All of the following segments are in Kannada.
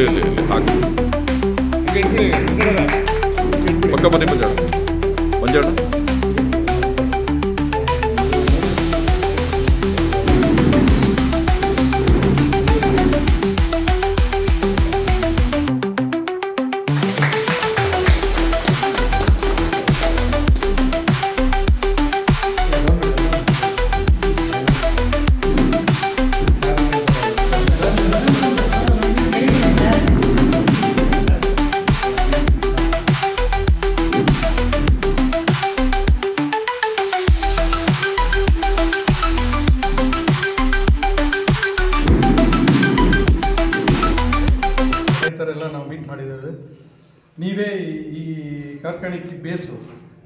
ಪೋಸ್ ಕೊಡಿ ಇಲ್ಲಿ ಇಲ್ಲಿ ಈ- ಕಾರ್ಖಾನೆಗೆ ಬೇಸು.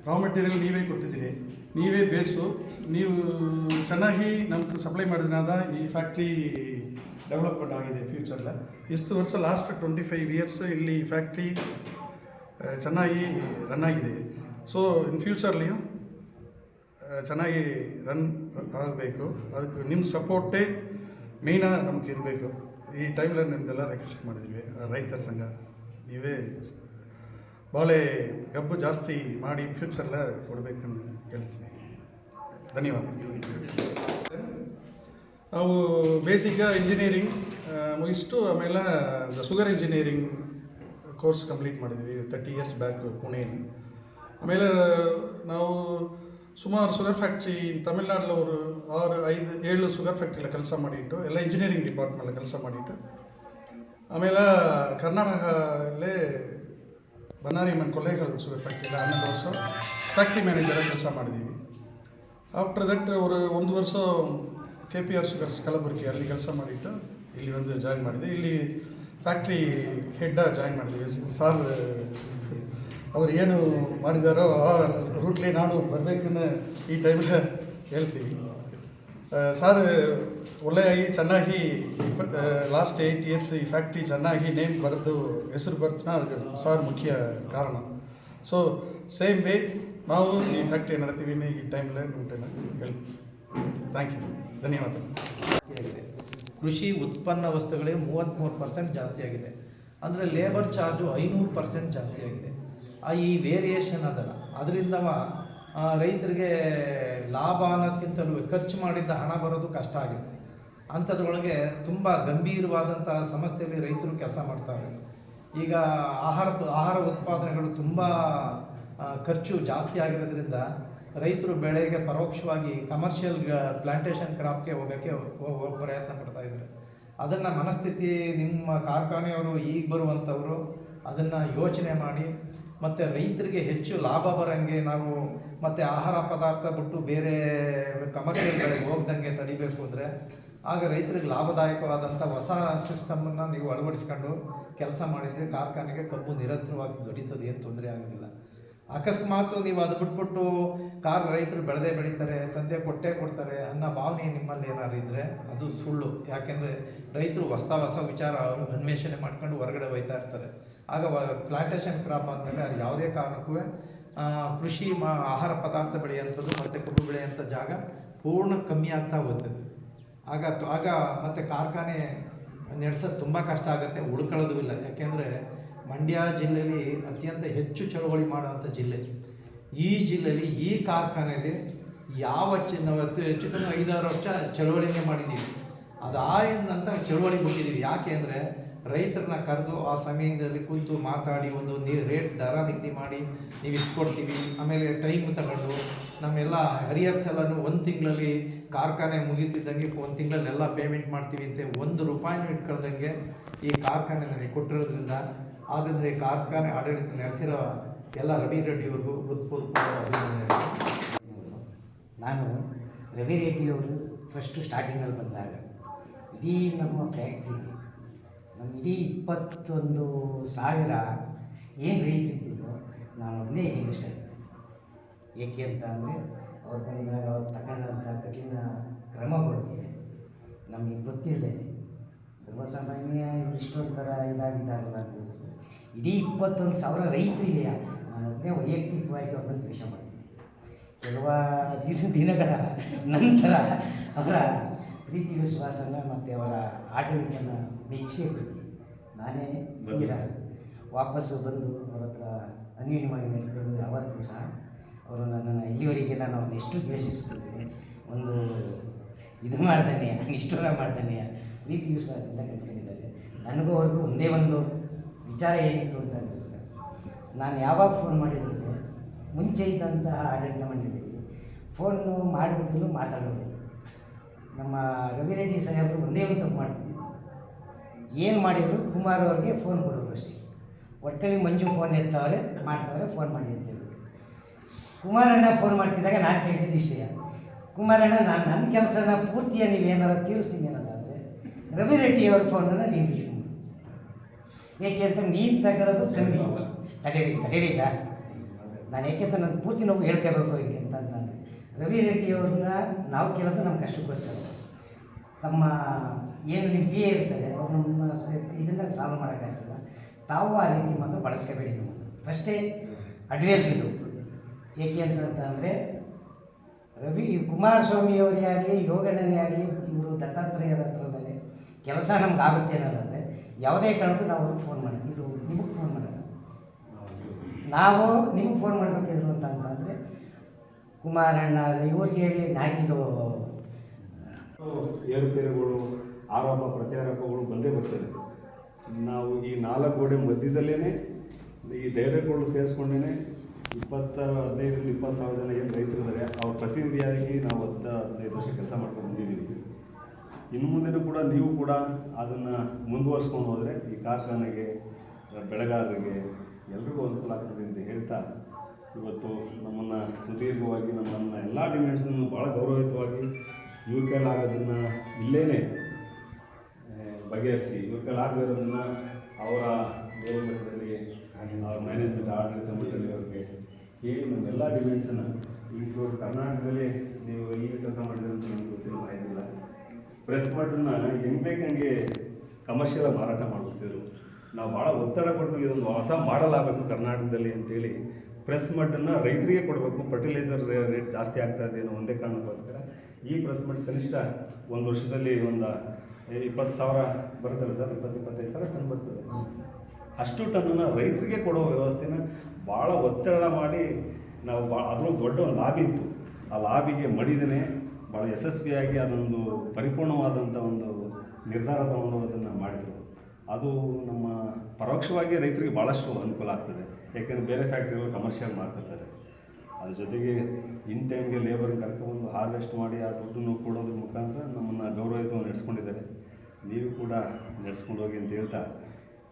ರಾ ಮೆಟೀರಿಯಲ್ ನೀವೇ ಕೊಟ್ಟಿದ್ದೀರಿ. ನೀವೇ ಬೇಸು. ನೀವು ಚೆನ್ನಾಗಿ ನಮ್ಗೆ ಸಪ್ಲೈ ಮಾಡಿದ್ರಾದ ಈ ಫ್ಯಾಕ್ಟ್ರಿ ಡೆವಲಪ್ಮೆಂಟ್ ಆಗಿದೆ ಫ್ಯೂಚರ್ಲ ಇಷ್ಟು ವರ್ಷ ಲಾಸ್ಟ್ ಟ್ವೆಂಟಿ ಫೈವ್ ಇಯರ್ಸ್ ಇಲ್ಲಿ ಫ್ಯಾಕ್ಟ್ರಿ ಚೆನ್ನಾಗಿ ರನ್ ಆಗಿದೆ. ಸೊ ಇನ್ ಫ್ಯೂಚರ್ಲಿಯೂ ಚೆನ್ನಾಗಿ ರನ್ ಆಗಬೇಕು. ಅದಕ್ಕೆ ನಿಮ್ಮ ಸಪೋರ್ಟೇ ಮೇಯ್ನ ನಮ್ಗೆ ಇರಬೇಕು. ಈ ಟೈಮಲ್ಲಿ ನಿಮ್ದೆಲ್ಲ ರಿಕ್ವೆಸ್ಟ್ ಮಾಡಿದ್ವಿ ರೈತರ ಸಂಘ. ನೀವೇ ಬಾಳೆ ಗಬ್ಬು ಜಾಸ್ತಿ ಮಾಡಿ ಫ್ಯೂಚರ್ಲ ಕೊಡಬೇಕು ಕೇಳಿಸ್ತೀನಿ. ಧನ್ಯವಾದ ನಾವು ಬೇಸಿಕ್ ಇಂಜಿನಿಯರಿಂಗ್ ಮುಗಿಸ್ತು ಆಮೇಲೆ ಶುಗರ್ ಇಂಜಿನಿಯರಿಂಗ್ ಕೋರ್ಸ್ ಕಂಪ್ಲೀಟ್ ಮಾಡಿದ್ವಿ ತರ್ಟಿ ಇಯರ್ಸ್ ಬ್ಯಾಕ್ ಪುಣೆಯಲ್ಲಿ. ಆಮೇಲೆ ನಾವು ಸುಮಾರು ಶುಗರ್ ಫ್ಯಾಕ್ಟ್ರಿ ತಮಿಳ್ನಾಡಲ್ಲಿ ಅವರು ಆರು, ಐದು, ಏಳು ಶುಗರ್ ಫ್ಯಾಕ್ಟ್ರಿಯಲ್ಲಿ ಕೆಲಸ ಮಾಡಿಟ್ಟು, ಎಲ್ಲ ಇಂಜಿನಿಯರಿಂಗ್ ಡಿಪಾರ್ಟ್ಮೆಂಟ್ ಕೆಲಸ ಮಾಡಿಟ್ಟು, ಆಮೇಲೆ ಕರ್ನಾಟಕದಲ್ಲೇ ಬನ್ನಾರಿ ಮನ್ ಕೊಲೆಗಳು ಶುಗರ್ ಫ್ಯಾಕ್ಟ್ರಿಲ ಹನ್ನೊಂದು ವರ್ಷ ಫ್ಯಾಕ್ಟ್ರಿ ಮ್ಯಾನೇಜರಾಗಿ ಕೆಲಸ ಮಾಡಿದ್ದೀವಿ ಆಫ್ಟರ್ ದಟ್ ಅವರು ಒಂದು ವರ್ಷ K P R sugars Kalaburagi ಅಲ್ಲಿ ಕೆಲಸ ಮಾಡಿಟ್ಟು ಇಲ್ಲಿ ಒಂದು ಜಾಯಿನ್ ಮಾಡಿದೆ. ಇಲ್ಲಿ ಫ್ಯಾಕ್ಟ್ರಿ ಹೆಡ್ಡ ಜಾಯಿನ್ ಮಾಡಿದ್ದೀವಿ ಸಾರ್, ಅವರು ಏನು ಮಾಡಿದಾರೋ ಆ ರೂಟ್ಲಿ ನಾನು ಬರಬೇಕನ್ನ ಈ ಟೈಮಲ್ಲಿ ಹೇಳ್ತೀವಿ. ಸಾರ್, ಒಳ್ಳೆಯಾಗಿ ಚೆನ್ನಾಗಿ ಲಾಸ್ಟ್ ಏಯ್ಟ್ ಇಯರ್ಸ್ ಈ ಫ್ಯಾಕ್ಟ್ರಿ ಚೆನ್ನಾಗಿ ನೇಮ್ ಬರೆದು, ಹೆಸರು ಬರ್ತನ ಅದಕ್ಕೆ ಸಾರ್ ಮುಖ್ಯ ಕಾರಣ. ಸೊ ಸೇಮ್ ವೇ ನಾವು ಈ ಫ್ಯಾಕ್ಟ್ರಿ ನಡೆತೀವಿ ಈ ಟೈಮಲ್ಲಿ ಉಂಟೆಲ್ಲ ಹೇಳ್ತೀವಿ ಥ್ಯಾಂಕ್ ಯು ಧನ್ಯವಾದ. ಕೃಷಿ ಉತ್ಪನ್ನ ವಸ್ತುಗಳಿಗೆ ಮೂವತ್ತ್ಮೂರು ಪರ್ಸೆಂಟ್ ಜಾಸ್ತಿ ಆಗಿದೆ. ಅಂದರೆ ಲೇಬರ್ ಚಾರ್ಜು ಐನೂರು ಪರ್ಸೆಂಟ್ ಜಾಸ್ತಿ ಆಗಿದೆ. ಆ ಈ ವೇರಿಯೇಷನ್ ಅದಲ್ಲ. ಅದರಿಂದ ರೈತರಿಗೆ ಲಾಭ ಅನ್ನೋದಕ್ಕಿಂತಲೂ ಖರ್ಚು ಮಾಡಿದ್ದ ಹಣ ಬರೋದು ಕಷ್ಟ ಆಗಿದೆ. ಅಂಥದ್ರೊಳಗೆ ತುಂಬ ಗಂಭೀರವಾದಂಥ ಸಮಸ್ಯೆಯಲ್ಲಿ ರೈತರು ಕೆಲಸ ಮಾಡ್ತಾರೆ. ಈಗ ಆಹಾರ ಆಹಾರ ಉತ್ಪಾದನೆಗಳು ತುಂಬ ಖರ್ಚು ಜಾಸ್ತಿ ಆಗಿರೋದ್ರಿಂದ ರೈತರು ಬೆಳೆಗೆ ಪರೋಕ್ಷವಾಗಿ ಕಮರ್ಷಿಯಲ್ ಪ್ಲಾಂಟೇಷನ್ ಕ್ರಾಪ್ಗೆ ಹೋಗೋಕ್ಕೆ ಪ್ರಯತ್ನ ಪಡ್ತಾ ಇದ್ದಾರೆ. ಅದನ್ನು ಮನಸ್ಥಿತಿ ನಿಮ್ಮ ಕಾರ್ಖಾನೆಯವರು ಈಗ ಬರುವಂಥವರು ಅದನ್ನು ಯೋಚನೆ ಮಾಡಿ ಮತ್ತು ರೈತರಿಗೆ ಹೆಚ್ಚು ಲಾಭ ಬರೋಂಗೆ ನಾವು ಮತ್ತು ಆಹಾರ ಪದಾರ್ಥ ಬಿಟ್ಟು ಬೇರೆ ಕಮರ್ಷಿಯಲ್ ಬೆಳೆಗೆ ಹೋಗ್ದಂಗೆ ತಡಿಬೇಕು ಅಂದರೆ ಆಗ ರೈತರಿಗೆ ಲಾಭದಾಯಕವಾದಂಥ ಹೊಸ ಸಿಸ್ಟಮನ್ನು ನೀವು ಅಳವಡಿಸ್ಕೊಂಡು ಕೆಲಸ ಮಾಡಿದರೆ ಕಾರ್ಖಾನೆಗೆ ಕಬ್ಬು ನಿರಂತರವಾಗಿ ದೊಡೀತದೆ ಏನು ತೊಂದರೆ ಆಗೋದಿಲ್ಲ. ಅಕಸ್ಮಾತ್ ನೀವು ಅದು ಬಿಟ್ಬಿಟ್ಟು ಕಾರ್ ರೈತರು ಬೆಳೆದೇ ಬೆಳೀತಾರೆ, ತಂದೆ ಕೊಟ್ಟೆ ಕೊಡ್ತಾರೆ ಅನ್ನೋ ಭಾವನೆ ನಿಮ್ಮಲ್ಲಿ ಏನಾದ್ರು ಇದ್ದರೆ ಅದು ಸುಳ್ಳು. ಯಾಕೆಂದರೆ ರೈತರು ಹೊಸ ಹೊಸ ವಿಚಾರ ಅನ್ವೇಷಣೆ ಮಾಡ್ಕೊಂಡು ಹೊರಗಡೆ ಹೋಯ್ತಾ ಇರ್ತಾರೆ. ಆಗ ಪ್ಲಾಂಟೇಶನ್ ಕ್ರಾಪ್ ಆದಮೇಲೆ ಅದು ಯಾವುದೇ ಕಾರಣಕ್ಕೂ ಕೃಷಿ ಮಾ, ಆಹಾರ ಪದಾರ್ಥ ಬೆಳೆಯುವಂಥದ್ದು ಮತ್ತು ಕಬ್ಬು ಬೆಳೆಯುವಂಥ ಜಾಗ ಪೂರ್ಣ ಕಮ್ಮಿ ಆಗ್ತಾ ಹೋಗ್ತದೆ ಆಗ ಆಗ ಮತ್ತು ಕಾರ್ಖಾನೆ ನಡೆಸೋದು ತುಂಬ ಕಷ್ಟ ಆಗುತ್ತೆ ಉಳ್ಕೊಳ್ಳೋದು ಇಲ್ಲ. ಯಾಕೆಂದರೆ ಮಂಡ್ಯ ಜಿಲ್ಲೆಯಲ್ಲಿ ಅತ್ಯಂತ ಹೆಚ್ಚು ಚಳುವಳಿ ಮಾಡುವಂಥ ಜಿಲ್ಲೆ. ಈ ಜಿಲ್ಲೆಯಲ್ಲಿ, ಈ ಕಾರ್ಖಾನೆಯಲ್ಲಿ ಯಾವ ಚಿ, ನಾವು ಅತಿ ಹೆಚ್ಚು ಕಮ್ಮಿ ಐದಾರು ವರ್ಷ ಚಳುವಳಿನೇ ಮಾಡಿದ್ದೀವಿ. ಅದಾದ ನಂತರ ಚಳುವಳಿ ಬಿಟ್ಟಿದ್ದೀವಿ. ಯಾಕೆ ಅಂದರೆ ರೈತರನ್ನ ಕರೆದು ಆ ಸಮಯದಲ್ಲಿ ಕೂತು ಮಾತಾಡಿ ಒಂದು ನೀ ರೇಟ್ ದರ ನಿಗದಿ ಮಾಡಿ ನೀವು ಇಟ್ಕೊಡ್ತೀವಿ. ಆಮೇಲೆ ಟೈಮ್ ತಗೊಂಡು ನಮ್ಮೆಲ್ಲ ಹರಿಯರ್ಸ್ ಎಲ್ಲನೂ ಒಂದು ತಿಂಗಳಲ್ಲಿ ಕಾರ್ಖಾನೆ ಮುಗೀತಿದ್ದಂಗೆ ಒಂದು ತಿಂಗಳಲ್ಲಿ ಎಲ್ಲ ಪೇಮೆಂಟ್ ಮಾಡ್ತೀವಿ ಅಂತ. ಒಂದು ರೂಪಾಯಿನೂ ಇಟ್ಕೊಳ್ದಂಗೆ ಈ ಕಾರ್ಖಾನೆ ನನಗೆ ಕೊಟ್ಟಿರೋದ್ರಿಂದ ಈ ಕಾರ್ಖಾನೆ ಆಡಳಿತ ನಡೆಸಿರೋ ಎಲ್ಲ ರವಿ ರೆಡ್ಡಿಯವ್ರಿಗೂ ಹೃತ್ಪೂರ್ವಕ ಅಭಿನಂದನೆಗಳು. ನಾನು ರವಿ ರೆಡ್ಡಿಯವರು ಫಸ್ಟು ಸ್ಟಾರ್ಟಿಂಗಲ್ಲಿ ಬಂದಾಗ ಇಡೀ ನಮ್ಮ ಫ್ಯಾಕ್ಟ್ರಿಗೆ ನಮ್ಮ ಇಡೀ ಇಪ್ಪತ್ತೊಂದು ಸಾವಿರ ಏನು ರೈತರಿದ್ದಿದ್ದು ನಾನು ಒಬ್ಬನೇ ಇಷ್ಟ ಏಕೆ ಅಂತ ಅಂದರೆ ಅವ್ರ ಬಂದಾಗ ಅವ್ರು ತಗೊಂಡಂಥ ಕಠಿಣ ಕ್ರಮಗಳಿಗೆ ನಮಗೆ ಗೊತ್ತಿಲ್ಲದೆ ಸರ್ವಸಾಮಾನ್ಯ ಇಷ್ಟೊಂಥರ ಇದಾಗಿದ್ದಾರಲ್ಲ ಅಂತ ಇಡೀ ಇಪ್ಪತ್ತೊಂದು ಸಾವಿರ ರೈತರಿಗೆ ನಾನು ಒಬ್ಬನೇ ವೈಯಕ್ತಿಕವಾಗಿ ಅವ್ರನ್ನ ದ್ವೇಷ ಮಾಡ್ತೀನಿ ಕೆಲವ ದಿನ ದಿನಗಳ ನಂತರ ಅವರ ಪ್ರೀತಿ ವಿಶ್ವಾಸನ ಮತ್ತು ಅವರ ಆಡಳಿತನ ಮೆಚ್ಚಿ ನಾನೇ ಈಗ ವಾಪಸ್ಸು ಬಂದು ಅವರತ್ರ ಹತ್ರ ಅನ್ಯೂನ್ಯವಾಗಿ ನಿಂತ್ಕೊಂಡು ಅವತ್ತು ಸಹ. ಅವರು ನನ್ನನ್ನು ಇಲ್ಲಿವರೆಗೆ ನಾನು ಅವ್ರನ್ನ ಎಷ್ಟು ದ್ವೇಷಿಸ್ತಿದ್ದೀನಿ. ಒಂದು ಇದು ಮಾಡ್ತಾನೆ ನಿಷ್ಠುರ ಮಾಡ್ದಾನೆ. ಪ್ರೀತಿ ವಿಶ್ವಾಸದಿಂದ ಕಂಡುಕೊಂಡಿದ್ದಾರೆ ನನಗೂ ಅವ್ರಿಗೂ ಒಂದೇ ಒಂದು ವಿಚಾರ ಏನಿತ್ತು ಅಂತ ಅಂದರೆ ನಾನು ಯಾವಾಗ ಫೋನ್ ಮಾಡಿದ್ರೆ ಮುಂಚೆ ಇದ್ದಂತಹ ಆಡಳಿತ ಮಾಡಿದ್ದೀನಿ ಫೋನು ಮಾಡಿಬಿಟ್ಟು ಮಾತಾಡೋದು. ನಮ್ಮ ರವಿರೆಡ್ಡಿ ಸಾಹೇಬರು ಒಂದೇ ಒಂದು ತಪ್ಪು ಏನು ಮಾಡಿದರು? ಕುಮಾರ್ ಅವ್ರಿಗೆ ಫೋನ್ ಕೊಡೋರು ಅಷ್ಟೇ. ಒಟ್ಟಲ್ಲಿ ಮಂಜು ಫೋನ್ ಎತ್ತವ್ರೆ, ಮಾಡ್ತವ್ರೆ ಫೋನ್ ಮಾಡಿ ಅಂತ ಹೇಳಿದ್ರು. ಕುಮಾರಣ್ಣ ಫೋನ್ ಮಾಡ್ತಿದ್ದಾಗ ನಾನು ಕೇಳಿದ್ದು ಇಷ್ಟೇ. ಕುಮಾರಣ್ಣ ನಾನು ನನ್ನ ಕೆಲಸನ ಪೂರ್ತಿಯ ನೀವೇನಾರು ತೀರಿಸ್ತೀನಿ ಅನ್ನೋದಾದರೆ ರವಿ ರೆಡ್ಡಿ ಅವ್ರ ಫೋನನ್ನು ನೀವು ಯೂಸ್ ಮಾಡಿ. ಏಕೆ ಅಂತ ನೀನು ತಗೊಳ್ಳೋದು ಕಮ್ಮಿ ತಡೀರಿ ತಡೀರಿ ಸರ್ ನಾನು ಏಕೆ ಅಂತ ನನ್ನ ಪೂರ್ತಿ ನೋವು ಹೇಳ್ಕೋಬೇಕು ಹಿಂಗೆ. ರವಿ ರೆಡ್ಡಿ ಅವ್ರನ್ನ ನಾವು ಕೇಳೋದು ನಮ್ಮ ಕಷ್ಟಕ್ಕೋಸ್ಕರ ತಮ್ಮ ಏನು ನಿಮ್ಮ ಪಿ ಎ ಇರ್ತಾರೆ, ಅವ್ರು ನಮ್ಮ ಇದನ್ನು ಸಾಲ್ವ್ ಮಾಡೋಕ್ಕಾಗಲ್ಲ. ತಾವು ಆ ರೀತಿ ಮಾತ್ರ ಬಳಸ್ಕೋಬೇಡಿ ನೀವು. ಫಸ್ಟೇ ಅಡ್ವೈಸ್ ಇದು. ಏಕೆ ಅಂತ ಅಂದರೆ, ರವಿ ಕುಮಾರಸ್ವಾಮಿ ಅವರೇ ಆಗಲಿ, ಯೋಗಣ್ಣನೇ ಆಗಲಿ, ಇವರು ದತ್ತಾತ್ರೇಯರ ಹತ್ರದಲ್ಲಿ ಕೆಲಸ ನಮ್ಗೆ ಆಗುತ್ತೆ ಅನ್ನೋದಾದರೆ, ಯಾವುದೇ ಕಾರಣಕ್ಕೂ ನಾವು ಫೋನ್ ಮಾಡಿ ಇದು ನಿಮಗೆ ಫೋನ್ ಮಾಡೋಣ ನಾವು ನಿಮ್ಗೆ ಫೋನ್ ಮಾಡಬೇಕಿದ್ರು ಅಂತ ಅಂತಂದರೆ ಕುಮಾರಣ್ಣ ಇವ್ರಿಗೆ ಹೇಳಿ ನಾಗಿದು ಏರುಪೇರುಗಳು, ಆರೋಪ ಪ್ರತ್ಯಾರೋಪಗಳು ಬಂದೇ ಬರ್ತದೆ ನಾವು ಈ ನಾಲ್ಕು ಗೋಡೆ ಮಧ್ಯದಲ್ಲೇ ಈ ಧೈರ್ಯಗಳು ಸೇರಿಸ್ಕೊಂಡೇ ಇಪ್ಪತ್ತ ಹದಿನೈದರಿಂದ ಇಪ್ಪತ್ತು ಸಾವಿರ ಜನ ಏನು ರೈತರಿದ್ದಾರೆ ಅವ್ರ ಪ್ರತಿನಿಧಿಯಾಗಿ ನಾವು ಹತ್ತು ಹದಿನೈದು ವರ್ಷ ಕೆಲಸ ಮಾಡ್ಕೊಂಡು ಬಂದಿದ್ದೀವಿ. ಇನ್ನು ಮುಂದೆನೂ ಕೂಡ ನೀವು ಕೂಡ ಅದನ್ನು ಮುಂದುವರ್ಸ್ಕೊಂಡು ಹೋದರೆ ಈ ಕಾರ್ಖಾನೆಗೆ ಬೆಳೆಗಾರರಿಗೆ ಎಲ್ರಿಗೂ ಅನುಕೂಲ ಆಗ್ತದೆ ಅಂತ ಹೇಳ್ತಾ ಇವತ್ತು ನಮ್ಮನ್ನು ಸುದೀರ್ಘವಾಗಿ ನಮ್ಮನ್ನು ಎಲ್ಲ ಡಿಮ್ಯಾಂಡ್ಸನ್ನು ಭಾಳ ಗೌರವಯುತವಾಗಿ ಇವ್ರ ಕೈಲಿ ಆಗೋದನ್ನು ಇಲ್ಲೇ ಬಗೆಹರಿಸಿ. ಆಗದಿರೋದನ್ನು ಅವರ ಮೇಲ್ಮಟ್ಟದಲ್ಲಿ ಅವ್ರ ಮ್ಯಾನೇಜ್ಮೆಂಟ್ ಆಡಳಿತ ಮಂಡಳಿ ಅವ್ರಿಗೆ ಹೇಳಿ ನಮ್ಮ ಎಲ್ಲ ಡಿಮ್ಯಾಂಡ್ಸನ್ನು ಇನ್ಕ್ಲೂಡ್ ಕರ್ನಾಟಕದಲ್ಲಿ ನೀವು ಏನು ಕೆಲಸ ಮಾಡಿದ್ರೆ ಅಂತ ನಮ್ಗೆ ಗೊತ್ತಿಲ್ಲ ಮಾಹಿತಿಲ್ಲ ಪ್ರೆಸ್ ಬಟನ್ನ ಹೆಂಗೆ ಬೇಕಂಗೆ ಕಮರ್ಷಿಯಲ್ ಮಾರಾಟ ಮಾಡ್ಬಿಡ್ತಿದ್ರು. ನಾವು ಭಾಳ ಒತ್ತಡ ಕೊಟ್ಟು ಇದೊಂದು ಹೊಸ ಮಾಡಲಾಗಬೇಕು ಕರ್ನಾಟಕದಲ್ಲಿ ಅಂತೇಳಿ ಪ್ರೆಸ್ ಮಟ್ಟನ್ನು ರೈತರಿಗೆ ಕೊಡಬೇಕು. ಫರ್ಟಿಲೈಸರ್ ರೇಟ್ ಜಾಸ್ತಿ ಆಗ್ತಾ ಇದೆ ಅನ್ನೋ ಒಂದೇ ಕಾರಣಕ್ಕೋಸ್ಕರ ಈ ಪ್ರೆಸ್ ಮಟ್ ಕನಿಷ್ಠ ಒಂದು ವರ್ಷದಲ್ಲಿ ಒಂದು ಇಪ್ಪತ್ತು ಸಾವಿರ ಬರುತ್ತಲ್ಲ ಸರ್ ಇಪ್ಪತ್ತು, ಇಪ್ಪತ್ತೈದು ಸಾವಿರ ಟನ್ ಬರ್ತದೆ. ಅಷ್ಟು ಟನ್ನನ್ನು ರೈತರಿಗೆ ಕೊಡೋ ವ್ಯವಸ್ಥೆನ ಭಾಳ ಒತ್ತಡ ಮಾಡಿ ನಾವು ಭಾಳ ಅದರೊಂದು ದೊಡ್ಡ ಒಂದು ಲಾಬಿ ಇತ್ತು. ಆ ಲಾಬಿಗೆ ಮಡಿದೇ ಭಾಳ ಯಶಸ್ವಿಯಾಗಿ ಅದೊಂದು ಪರಿಪೂರ್ಣವಾದಂಥ ಒಂದು ನಿರ್ಧಾರ ತಗೊಂಡು ಅದನ್ನು ಮಾಡಿದರು. ಅದು ನಮ್ಮ ಪರೋಕ್ಷವಾಗಿ ರೈತರಿಗೆ ಭಾಳಷ್ಟು ಅನುಕೂಲ ಆಗ್ತದೆ. ಯಾಕೆಂದರೆ ಬೇರೆ ಫ್ಯಾಕ್ಟ್ರಿಗಳು ಕಮರ್ಷಿಯಲ್ ಮಾಡ್ತಿರ್ತಾರೆ. ಅದ್ರ ಜೊತೆಗೆ ಇನ್ ಟೈಮ್ಗೆ ಲೇಬರ್ ಕರ್ಕೊಂಡು ಹಾರ್ವೆಸ್ಟ್ ಮಾಡಿ ಆ ದುಡ್ಡನ್ನು ಕೊಡೋದ್ರ ಮುಖಾಂತರ ನಮ್ಮನ್ನು ಗೌರವಯುತವಾಗಿ ನಡೆಸ್ಕೊಂಡಿದ್ದಾರೆ. ನೀವು ಕೂಡ ನಡೆಸ್ಕೊಂಡು ಹೋಗಿ ಅಂತ ಹೇಳ್ತಾ